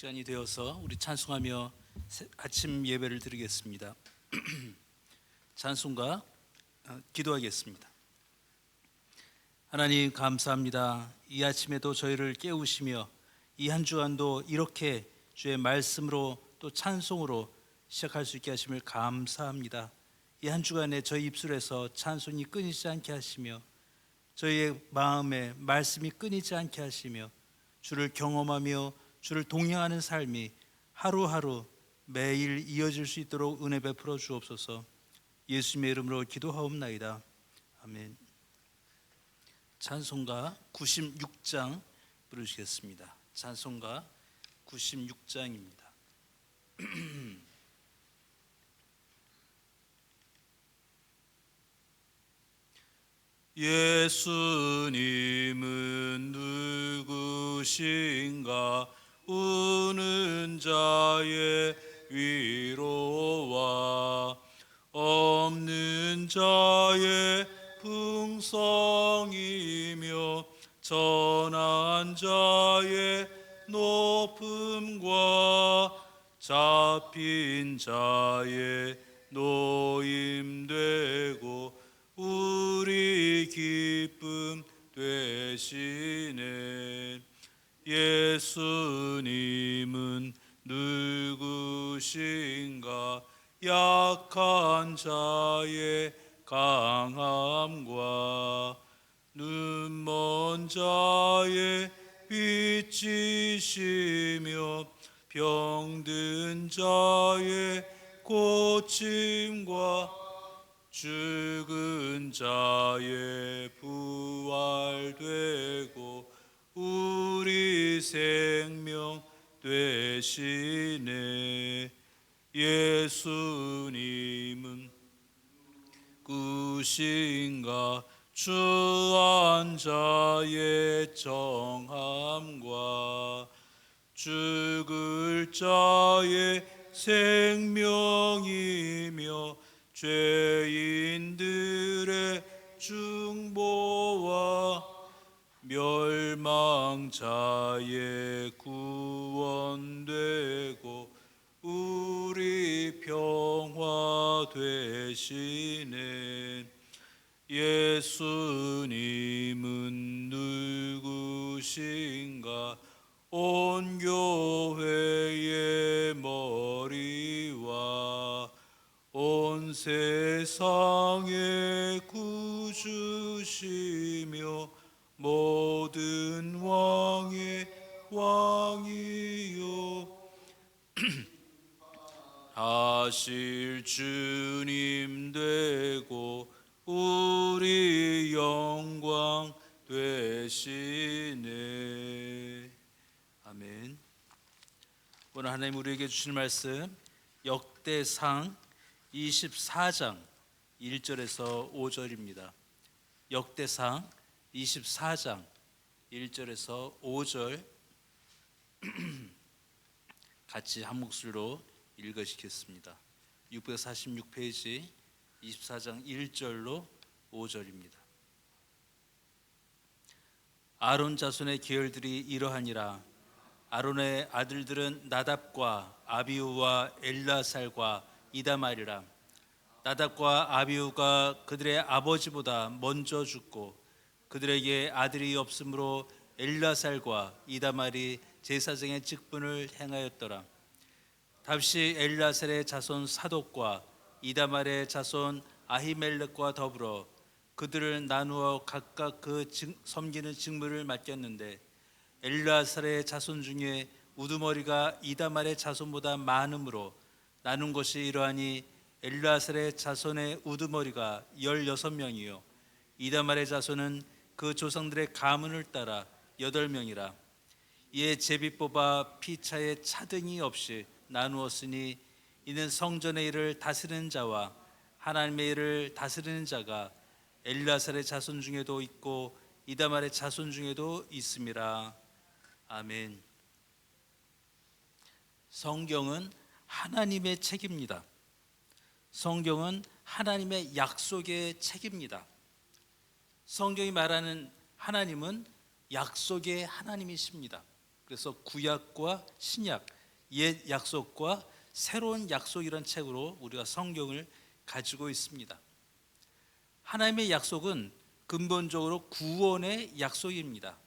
시간이 되어서 우리 찬송하며 새- 아침 예배를 드리겠습니다. 찬송가 어, 기도하겠습니다. 하나님 감사합니다. 이 아침에도 저희를 깨우시며 이 한 주간도 이렇게 주의 말씀으로 또 찬송으로 시작할 수 있게 하심을 감사합니다. 이 한 주간에 저희 입술에서 찬송이 끊이지 않게 하시며 저희의 마음에 말씀이 끊이지 않게 하시며 주를 경험하며 주를 동행하는 삶이 하루하루 매일 이어질 수 있도록 은혜 베풀어 주옵소서. 예수님의 이름으로 기도하옵나이다. 아멘. 찬송가 96장 부르시겠습니다. 찬송가 96장입니다. 예수님은 누구신가 우는 자의 위로와 없는 자의 풍성이며 전한 자의 높음과 잡힌 자의 노임되고 우리 기쁨 되시네 예수님은 누구신가? 약한 자의 강함과 눈먼 자의 빛이시며 병든 자의 고침과 죽은 자의 부활되고 우리 생명 되시네. 예수님은 구신가 주한 자의 정함과 죽을 자의 생명이며 죄인들의 중보와 멸망자의 구원되고 우리 평화 되시네. 예수님은 누구신가? 온 교회의 머리와 온 세상 하실 주님 되고 우리 영광 되시네. 아멘. 오늘 하나님 우리에게 주신 말씀 역대상 24장 1절에서 5절입니다. 역대상 24장 1절에서 5절. 같이 한 목소리로 읽으시겠습니다. 646페이지 24장 1절로 5절입니다. 아론 자손의 계열들이 이러하니라 아론의 아들들은 나답과 아비우와 엘라살과 이다말이라 나답과 아비우가 그들의 아버지보다 먼저 죽고 그들에게 아들이 없으므로 엘라살과 이다말이 제사장의 직분을 행하였더라. 답시 엘라살의 자손 사독과 이다말의 자손 아히멜렉과 더불어 그들을 나누어 각각 그 직- 섬기는 직무를 맡겼는데 엘라살의 자손 중에 우두머리가 이다말의 자손보다 많으므로 나눈 것이 이러하니 엘라살의 자손의 우두머리가 열여섯 명이요. 이다말의 자손은 그 조상들의 가문을 따라 여덟 명이라. 이에 제비 뽑아 피차에 차등이 없이 나누었으니 이는 성전의 일을 다스리는 자와 하나님의 일을 다스리는 자가 엘라살의 자손 중에도 있고 이다말의 자손 중에도 있음이라 아멘. 성경은 하나님의 책입니다. 성경은 하나님의 약속의 책입니다. 성경이 말하는 하나님은 약속의 하나님이십니다. 그래서 구약과 신약, 옛 약속과 새로운 약속이란 책으로 우리가 성경을 가지고 있습니다. 하나님의 약속은 근본적으로 구원의 약속입니다.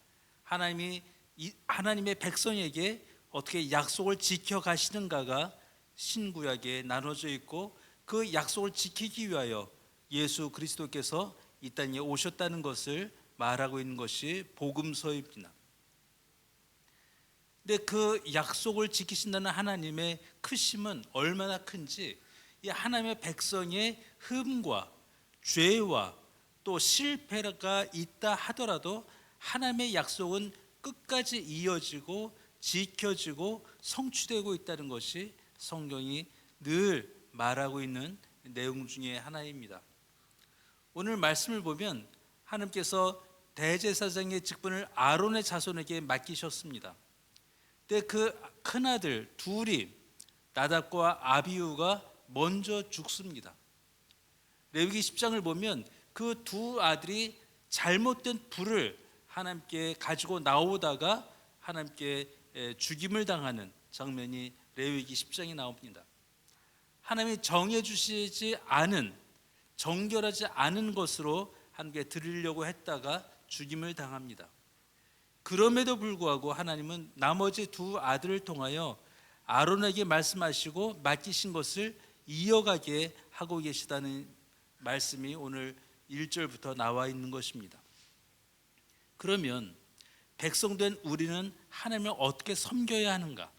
하나님이 이- 하나님의 백성에게 어떻게 약속을 지켜 가시는가가 신구약에 나눠져 있고 그 약속을 지키기 위하여 예수 그리스도께서 이 땅에 오셨다는 것을 말하고 있는 것이 복음서입니다. 근데 그 약속을 지키신다는 하나님의 크심은 얼마나 큰지 이 하나님의 백성의 흠과 죄와 또 실패가 있다 하더라도 하나님의 약속은 끝까지 이어지고 지켜지고 성취되고 있다는 것이 성경이 늘 말하고 있는 내용 중에 하나입니다. 오늘 말씀을 보면 하나님께서 대제사장의 직분을 아론의 자손에게 맡기셨습니다. 근데 그 큰아들 둘이 나답과 아비우가 먼저 죽습니다. 레위기 10장을 보면 그 두 아들이 잘못된 불을 하나님께 가지고 나오다가 하나님께 에, 죽임을 당하는 장면이 레위기 10장에 나옵니다. 하나님이 정해 주시지 않은 정결하지 않은 것으로 하나님께 드리려고 했다가 죽임을 당합니다. 그럼에도 불구하고 하나님은 나머지 두 아들을 통하여 아론에게 말씀하시고 맡기신 것을 이어가게 하고 계시다는 말씀이 오늘 1절부터 나와 있는 것입니다. 그러면 백성된 우리는 하나님을 어떻게 섬겨야 하는가?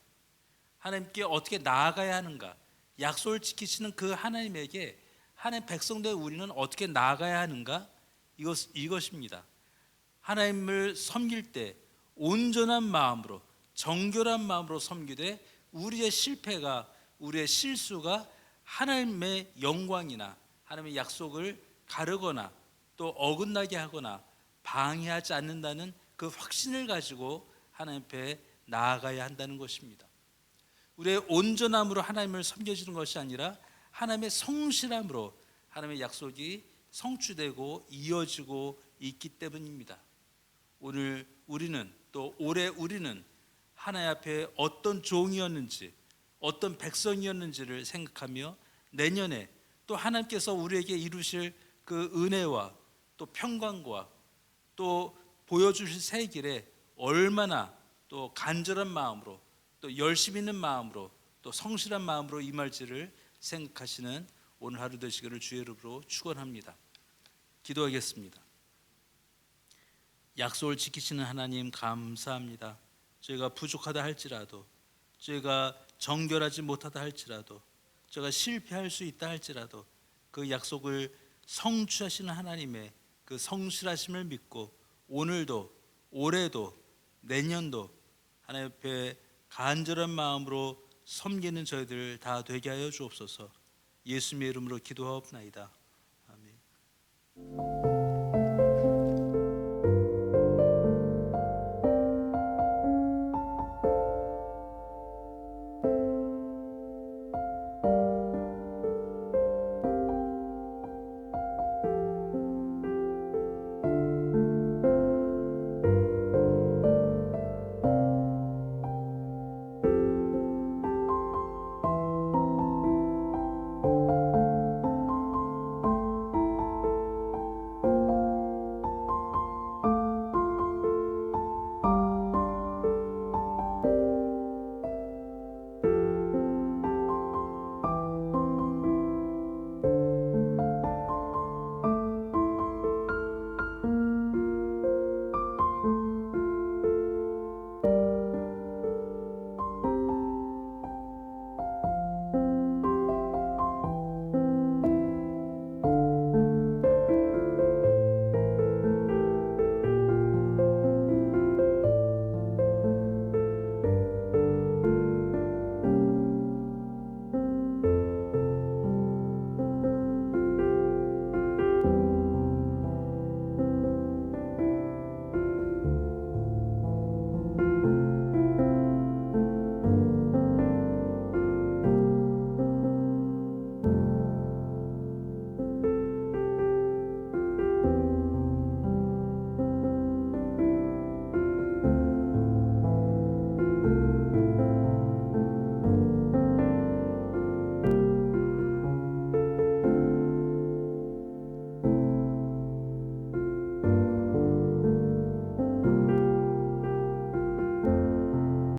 하나님께 어떻게 나아가야 하는가? 약속을 지키시는 그 하나님에게 하나님 백성된 우리는 어떻게 나아가야 하는가? 이것 이것입니다. 하나님을 섬길 때 온전한 마음으로 정결한 마음으로 섬기되 우리의 실패가 우리의 실수가 하나님의 영광이나 하나님의 약속을 가르거나 또 어긋나게 하거나 방해하지 않는다는 그 확신을 가지고 하나님 앞에 나아가야 한다는 것입니다. 우리의 온전함으로 하나님을 섬겨지는 것이 아니라 하나님의 성실함으로 하나님의 약속이 성취되고 이어지고 있기 때문입니다. 오늘 우리는 또 올해 우리는 하나님 앞에 어떤 종이었는지 어떤 백성이었는지를 생각하며 내년에 또 하나님께서 우리에게 이루실 그 은혜와 또 평강과 또 보여주실 새 길에 얼마나 또 간절한 마음으로 또 열심 있는 마음으로 또 성실한 마음으로 임할지를 생각하시는 오늘 하루 되시기를 주의 이름으로 축원합니다. 기도하겠습니다. 약속을 지키시는 하나님 감사합니다. 저희가 부족하다 할지라도 저희가 정결하지 못하다 할지라도 저희가 실패할 수 있다 할지라도 그 약속을 성취하시는 하나님의 그 성실하심을 믿고 오늘도 올해도 내년도 하나님 앞에 간절한 마음으로 섬기는 저희들 다 되게 하여 주옵소서. 예수님의 이름으로 기도하옵나이다. 아멘.